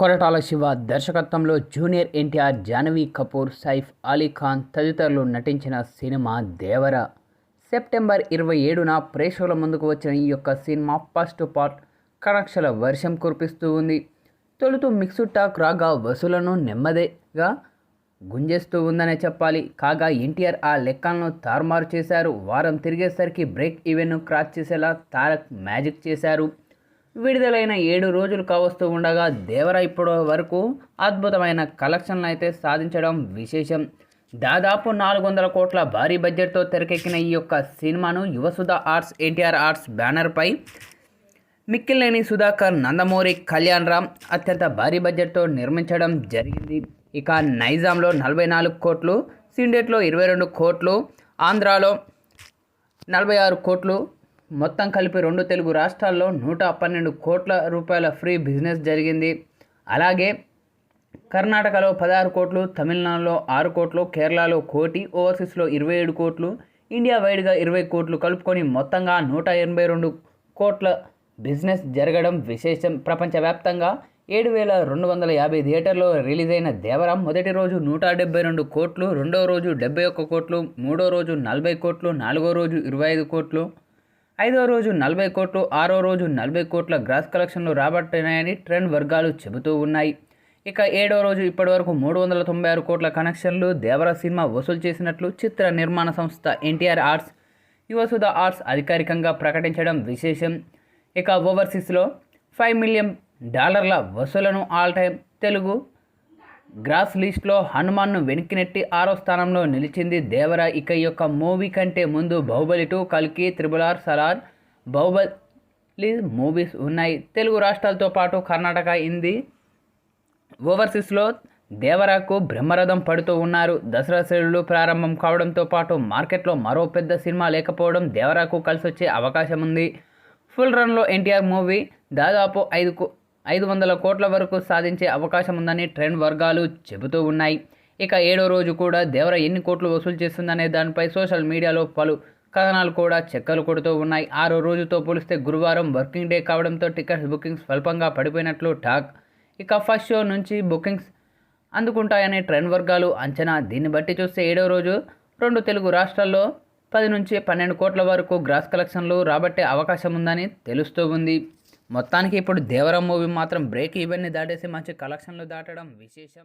కొరటాల శివ దర్శకత్వంలో జూనియర్ ఎన్టీఆర్ జాహ్నవి కపూర్ సైఫ్ అలీ ఖాన్ తదితరులు నటించిన సినిమా దేవర. సెప్టెంబర్ ఇరవై ఏడున ప్రేక్షకుల ముందుకు వచ్చిన ఈ యొక్క సినిమా ఫస్ట్ పార్ట్ కనక్షల వర్షం కురిపిస్తూ ఉంది. తొలుతు మిక్స్డ్ టాక్ రాగా వసూలను నెమ్మదిగా గుంజేస్తూ ఉందనే చెప్పాలి. కాగా ఎన్టీఆర్ ఆ లెక్కలను తారుమారు చేశారు. వారం తిరిగేసరికి బ్రేక్ ఈవెన్ను క్రాక్ చేసేలా తారక్ మ్యాజిక్ చేశారు. విడుదలైన ఏడు రోజులు కావస్తూ ఉండగా దేవర ఇప్పటి వరకు అద్భుతమైన కలెక్షన్లు అయితే సాధించడం విశేషం. దాదాపు నాలుగు వందల కోట్ల భారీ బడ్జెట్తో తెరకెక్కిన ఈ యొక్క సినిమాను యువసుధ ఆర్ట్స్ ఎన్టీఆర్ ఆర్ట్స్ బ్యానర్పై మిక్కిలేని సుధాకర్ నందమూరి కళ్యాణ్ రామ్ అత్యంత భారీ బడ్జెట్తో నిర్మించడం జరిగింది. ఇక నైజాంలో నలభై నాలుగు కోట్లు సిండేట్లో ఇరవై రెండు కోట్లు ఆంధ్రాలో నలభై ఆరు కోట్లు మొత్తం కలిపి రెండు తెలుగు రాష్ట్రాల్లో నూట పన్నెండు కోట్ల రూపాయల ఫ్రీ బిజినెస్ జరిగింది. అలాగే కర్ణాటకలో పదహారు కోట్లు తమిళనాడులో ఆరు కోట్లు కేరళలో కోటి ఓవర్సీస్లో ఇరవై ఏడు కోట్లు ఇండియా వైడ్గా ఇరవై కోట్లు కలుపుకొని మొత్తంగా నూట ఎనభై రెండు కోట్ల బిజినెస్ జరగడం విశేషం. ప్రపంచవ్యాప్తంగా ఏడు వేల రెండు వందల యాభై థియేటర్లో రిలీజ్ అయిన దేవరం మొదటి రోజు నూట డెబ్బై రెండు కోట్లు రెండో రోజు డెబ్బై ఒక్క కోట్లు మూడో రోజు నలభై కోట్లు నాలుగో రోజు ఇరవై ఐదు కోట్లు ఐదో రోజు నలభై కోట్లు ఆరో రోజు నలభై కోట్ల గ్రాస్ కలెక్షన్లు రాబట్టినాయని ట్రెండ్ వర్గాలు చెబుతూ ఉన్నాయి. ఇక ఏడో రోజు ఇప్పటివరకు మూడు వందల తొంభై ఆరు కోట్ల కనెక్షన్లు దేవర సినిమా వసూలు చేసినట్లు చిత్ర నిర్మాణ సంస్థ ఎన్టీఆర్ ఆర్ట్స్ యువసుధ ఆర్ట్స్ అధికారికంగా ప్రకటించడం విశేషం. ఇక ఓవర్సీస్లో ఫైవ్ మిలియన్ డాలర్ల వసూలను ఆల్ టైం తెలుగు గ్రాస్ లిస్ట్లో హనుమాన్ను వెనక్కి నెట్టి ఆరో స్థానంలో నిలిచింది దేవర ఇక యొక్క మూవీ కంటే ముందు బాహుబలి టూ కల్కి triple R Salaar Baahubali movies ఉన్నాయి. తెలుగు రాష్ట్రాలతో పాటు కర్ణాటక హిందీ ఓవర్సీస్లో దేవరాకు బ్రహ్మరథం పడుతూ ఉన్నారు. దసరా సెలవులు ప్రారంభం కావడంతో పాటు మార్కెట్లో మరో పెద్ద సినిమా లేకపోవడం దేవరాకు కలిసి వచ్చే అవకాశం ఉంది. ఫుల్ రన్లో ఎన్టీఆర్ మూవీ దాదాపు ఐదుకు ఐదు వందల కోట్ల వరకు సాధించే అవకాశం ఉందని ట్రెండ్ వర్గాలు చెబుతూ ఉన్నాయి. ఇక ఏడో రోజు కూడా దేవర ఎన్ని కోట్లు వసూలు చేస్తుందనే దానిపై సోషల్ మీడియాలో పలు కథనాలు కూడా చెక్కలు కొడుతూ ఉన్నాయి. ఆరో రోజుతో పోలిస్తే గురువారం వర్కింగ్ డే కావడంతో టికెట్స్ బుకింగ్స్ స్వల్పంగా పడిపోయినట్లు టాక్. ఇక ఫస్ట్ షో నుంచి బుకింగ్స్ అందుకుంటాయనే ట్రెండ్ వర్గాలు అంచనా. దీన్ని బట్టి చూస్తే ఏడో రోజు రెండు తెలుగు రాష్ట్రాల్లో పది నుంచి పన్నెండు కోట్ల వరకు గ్రాస్ కలెక్షన్లు రాబట్టే అవకాశం ఉందని తెలుస్తూ ఉంది. మొత్తానికి ఇప్పుడు దేవరం మూవీ మాత్రం బ్రేక్ ఈవెన్ని దాటేసి మంచి కలెక్షన్లు దాటడం విశేషం.